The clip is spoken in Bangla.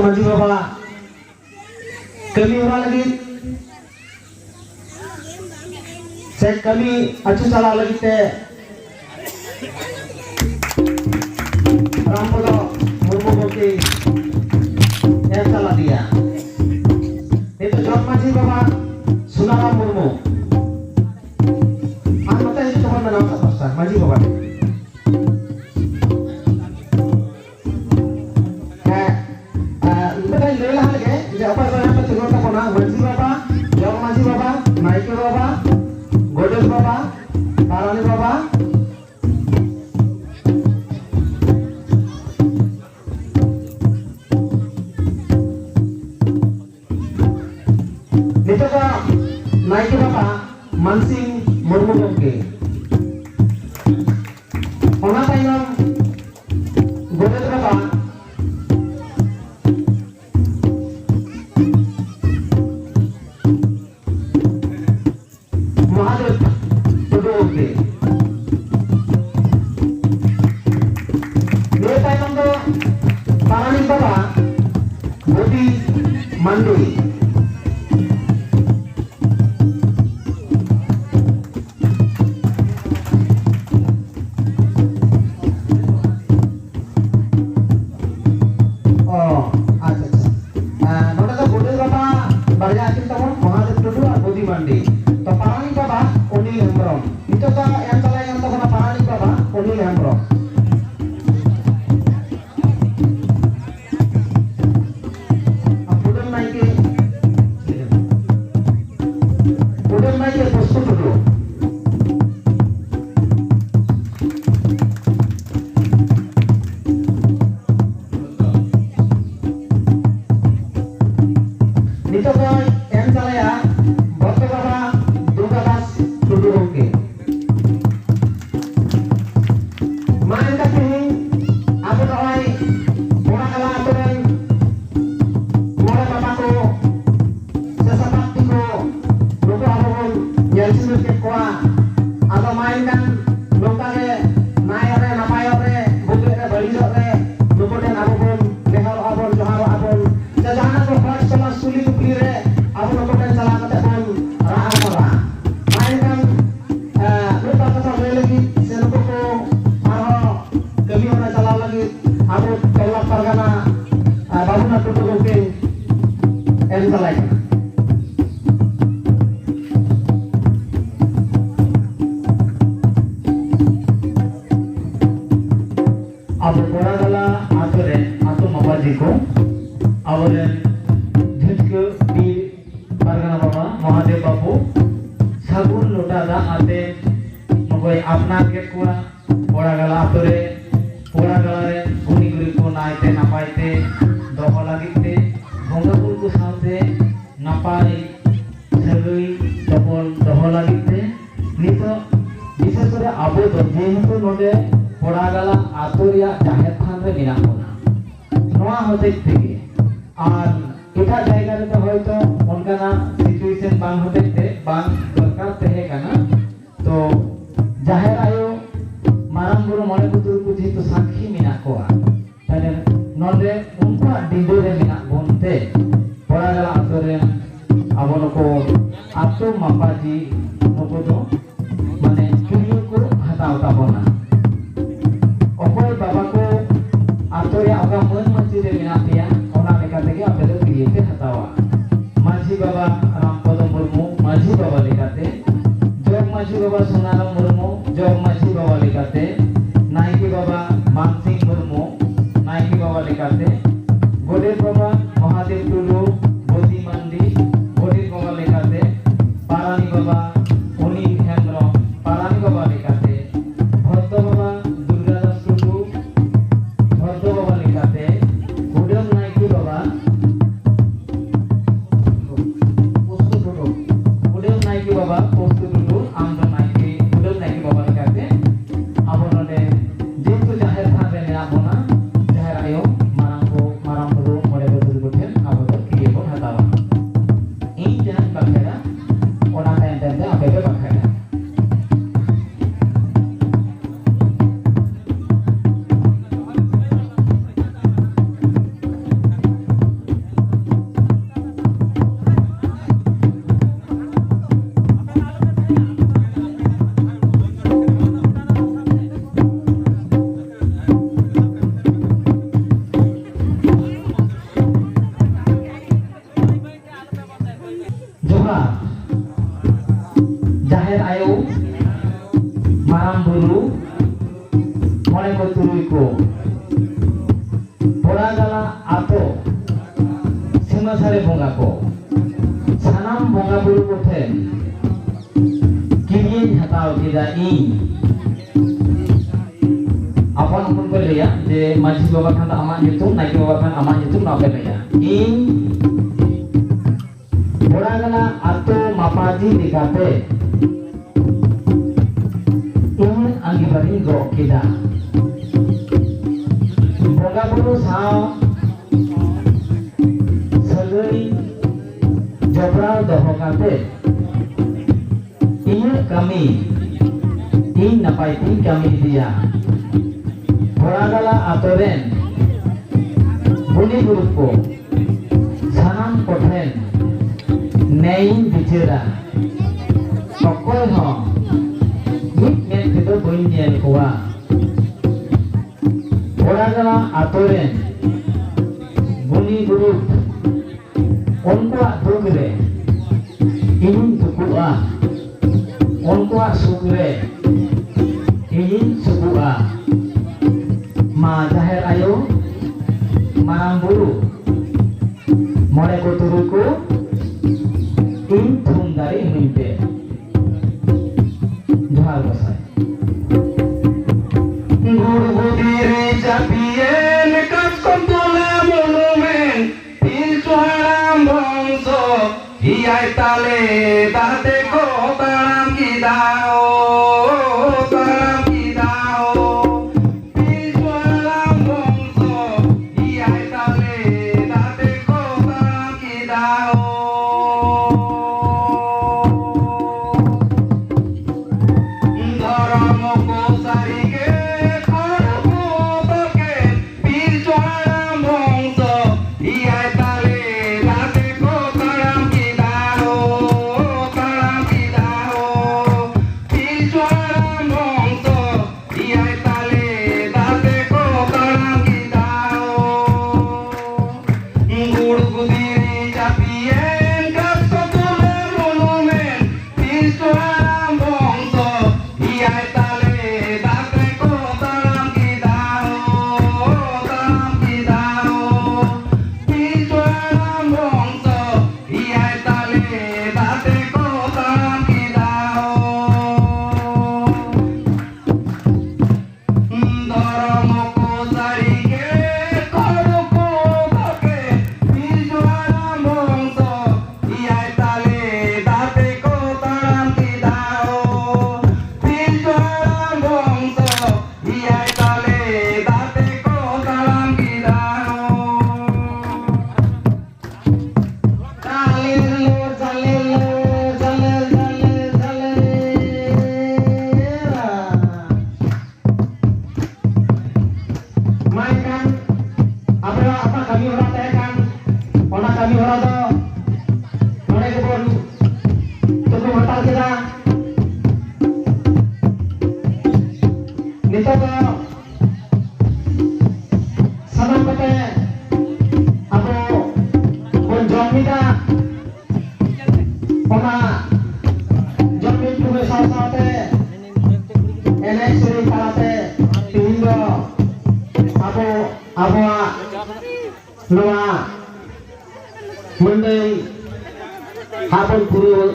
maju bapak. Kami orang lagi. Saya kami acu salah lagi teh. Rampodo Murmu Bukti saya salah dia. Ona tayong Godes Baba Mahadev Chakraborty. এর তাইনন্দ পারানিক বাবা বদি মান্ডুই ও Dito po, yan sa kaya. अब बड़ा गला आतोरे आतो मामा जी को और धुतक बीर परगना बाबा महादेव बाबू सगुन लोटा दा आते मगोई अपना के कोरा ᱟᱨ ᱮᱴᱟᱜ ᱡᱟᱭᱜᱟ ᱨᱮᱫᱚ ᱦᱚᱭᱛᱚ ᱚᱱᱠᱟᱱᱟᱜ ᱥᱤᱪᱩᱭᱮᱥᱚᱱ ᱵᱟᱝ ᱦᱚᱛᱮᱡ ᱛᱮ ᱵᱟᱝ ᱫᱚᱨᱠᱟর ᱛᱟᱦᱮᱸ ᱠᱟᱱᱟ ᱛᱚ ᱡᱟᱦᱮᱨ ᱟᱭᱳ ᱢᱟᱨᱟᱝ ᱵᱩᱨᱩ ᱢᱚᱬᱮ ᱵᱩᱛᱩᱨ ᱠᱚ ᱡᱮᱦᱮᱛᱩ ᱥᱟᱹᱠᱷᱤ ᱢᱮᱱᱟᱜ ᱠᱚᱣᱟ ᱛᱟᱦᱞᱮ ᱱᱚᱰᱮ ᱩᱱᱠᱩᱣᱟᱜ ᱰᱤᱸᱰᱟᱹ ᱨᱮ ᱢᱮᱱᱟᱜ ᱵᱚᱱ ᱛᱮ ᱯᱚᱲᱟᱜᱟᱞᱟ ᱟᱛᱳ ᱨᱮᱱ ᱟᱵᱚ ᱱᱩᱠᱩ ᱟᱛᱳ ᱢᱟᱯᱟᱡᱤ ᱱᱩᱠᱩ ᱫᱚ ᱢᱟᱱᱮ ᱪᱩᱲᱤᱭᱟᱹ ᱠᱚ ᱦᱟᱛᱟᱣ ᱛᱟᱵᱚᱱᱟ ᱚᱠᱚᱭ ᱵᱟᱵᱟ ᱠᱚ ᱟᱛᱳ ᱨᱮᱭᱟᱜ ᱚᱠᱟ ᱢᱟᱹᱱ ᱢᱟᱹᱪᱤ ᱨᱮ ᱢᱮᱱᱟᱜ বাবা সোনারাম মুর্মু জগমাঝি বাবা লেখাতে ঠাকুর ওঠেন কিরিয়েন হাতাও বিদায়ী আপন আপন করে লইয়া যে মাঝি বাবা খান আমার নিতুম নাকি বাবা খান আমার নিতুম নাপে লইয়া ইন বড়া গলা আতো মাপাজি দেখাতে ইন আগে বাড়ি গকিদা বগা বড় সাও ᱡᱚᱯᱲᱟᱣ ᱫᱚᱦᱚ ᱠᱟᱛᱮ ᱤᱧᱟᱹᱜ ᱠᱟᱹᱢᱤ ᱤᱧ ᱱᱟᱯᱟᱭ ᱛᱤᱧ ᱠᱟᱹᱢᱤ ᱤᱫᱤᱭᱟ ᱵᱚᱲᱟᱜᱟᱞᱟ ᱟᱛᱳ ᱨᱮᱱ ᱵᱩᱱᱤ ᱜᱩᱨᱩ ᱠᱚ ᱥᱟᱱᱟᱢ ᱠᱚᱴᱷᱮᱱ ᱱᱮᱭᱤᱧ ᱵᱤᱪᱟᱹᱨᱟ ᱚᱠᱚᱭ ᱦᱚᱸ ᱢᱤᱫ ᱢᱮᱫ ᱛᱮᱫᱚ ᱵᱟᱹᱧ ᱧᱮᱞ ᱠᱚᱣᱟ ᱵᱚᱲᱟᱜᱟᱞᱟ ᱟᱛᱳ ᱨᱮᱱ ᱥᱩᱠᱨᱮ ᱤᱧᱤᱧ ᱛᱩᱠᱩᱜᱼᱟ ᱩᱱᱠᱩᱣᱟᱜ ᱥᱩᱠᱨᱮ ᱤᱧᱤᱧ ᱥᱩᱠᱩᱜᱼᱟ ᱢᱟ ᱡᱟᱦᱮᱨ ᱟᱭᱳ ᱢᱟᱨᱟᱝ ᱵᱩᱨᱩ ᱢᱚᱬᱮ ᱠᱚ ᱛᱩᱨᱩᱭ ᱠᱚ ᱤᱧ ᱛᱷᱩᱢ ᱫᱟᱲᱮ ᱦᱩᱭ ᱯᱮ ᱡᱚᱦᱟᱨ ᱜᱚᱥᱟᱭ ᱜᱩᱨᱩ ᱜᱩᱫᱤ ᱨᱮ ᱪᱟᱯᱤ જાય તાલે દાતે કો બળામ કીધા Nara